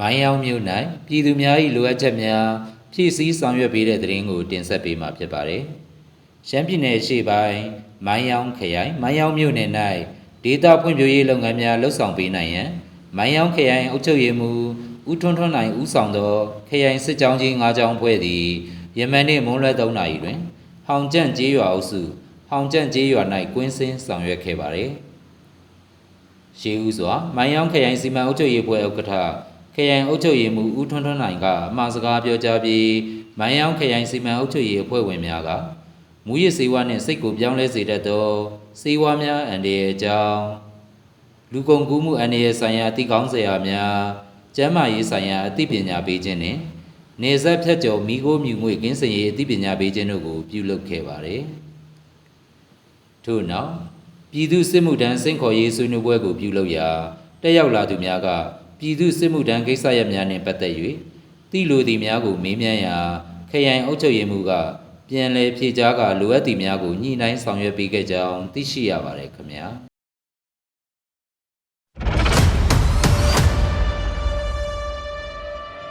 မိုင်းယောင်းမြို့၌ပြည်သူများ၏လိုအပ်ချက်များဖြည့်ဆည်းဆောင်ရွက်ပေးတဲ့သတင်းကိုတင်ဆက်ပေးမှာဖြစ်ပါတယ်။ရှမ်းပြည်နယ်ရှေ့ပိုင်းမိုင်းယောင်းခရိုင်မိုင်းယောင်းမြို့နယ်၌ဒေသဖွံ့ဖြိုးရေးလုပ်ငန်းများလှုပ်ဆောင်ပေးနိုင်ရန်မိုင်းယောင်းခရိုင်အုပ်ချုပ်ရေးမှူးဦးထွန်းထွန်းနိုင်ဦးဆောင်သောခရိုင်စစ်ကြောင်းကြီး၅ကြောင်းဖွဲ့သည်ယမန်နေ့မွန်းလွဲ3နာရီတွင် ဟောင်ကျန့်ကျေးရွာအုပ်စုဟောင်ကျန့်ကျေးရွာ၌ကွင်းစင်းဆောင်ရွက်ခဲ့ပါသည်။ရှေးဦးစွာမိုင်းယောင်းခရိုင်စီမံအုပ်ချုပ်ရေးဖွဲ့ဥက္ကဋ္ဌ ခရိုင်အုပ်ချုပ်ရေးမှူးဦးထွန်းထွန်းနိုင်ကအမှားစကားပြောကြားပြီးမိုင်းယောင်းခရိုင်စီမံအုပ်ချုပ်ရေးအဖွဲ့ဝင်များကမူရစ်စေဝါနှင့်စိတ်ကိုပြောင်းလဲစေတတ်သောစေဝါများအန္တရာယ်အကြောင်းလူကုန်ကူးမှုအန္တရာယ်ဆိုင်ရာအသိကောင်းစရာများကျန်းမာရေးဆိုင်ရာအသိပညာပေးခြင်းနှင့်နေဆက်ဖြတ်ကျော်မိခိုးမြူငွေကင်းစင်ရေးအသိပညာပေးခြင်းတို့ကိုပြုလုပ်ခဲ့ပါသည်ထို့နောက်ပြည်သူစစ်မှုထမ်းစင့်ခေါ်ရေးဆွေးနွေးပွဲကိုပြုလုပ်ရာတက်ရောက်လာသူများက ပြည်သူစစ်မှုထမ်းကိစ္စရပ်များနှင့်ပတ်သက်၍တိလိုသည်များကိုမေးမြန်းရာခရိုင်အုပ်ချုပ်ရေးမှူးကပြန်လည်ဖြေကြားကလိုအပ်သည်များကိုညှိနှိုင်းဆောင်ရွက်ပေးခဲ့ကြောင်းသိရှိရပါတယ်ခင်ဗျာ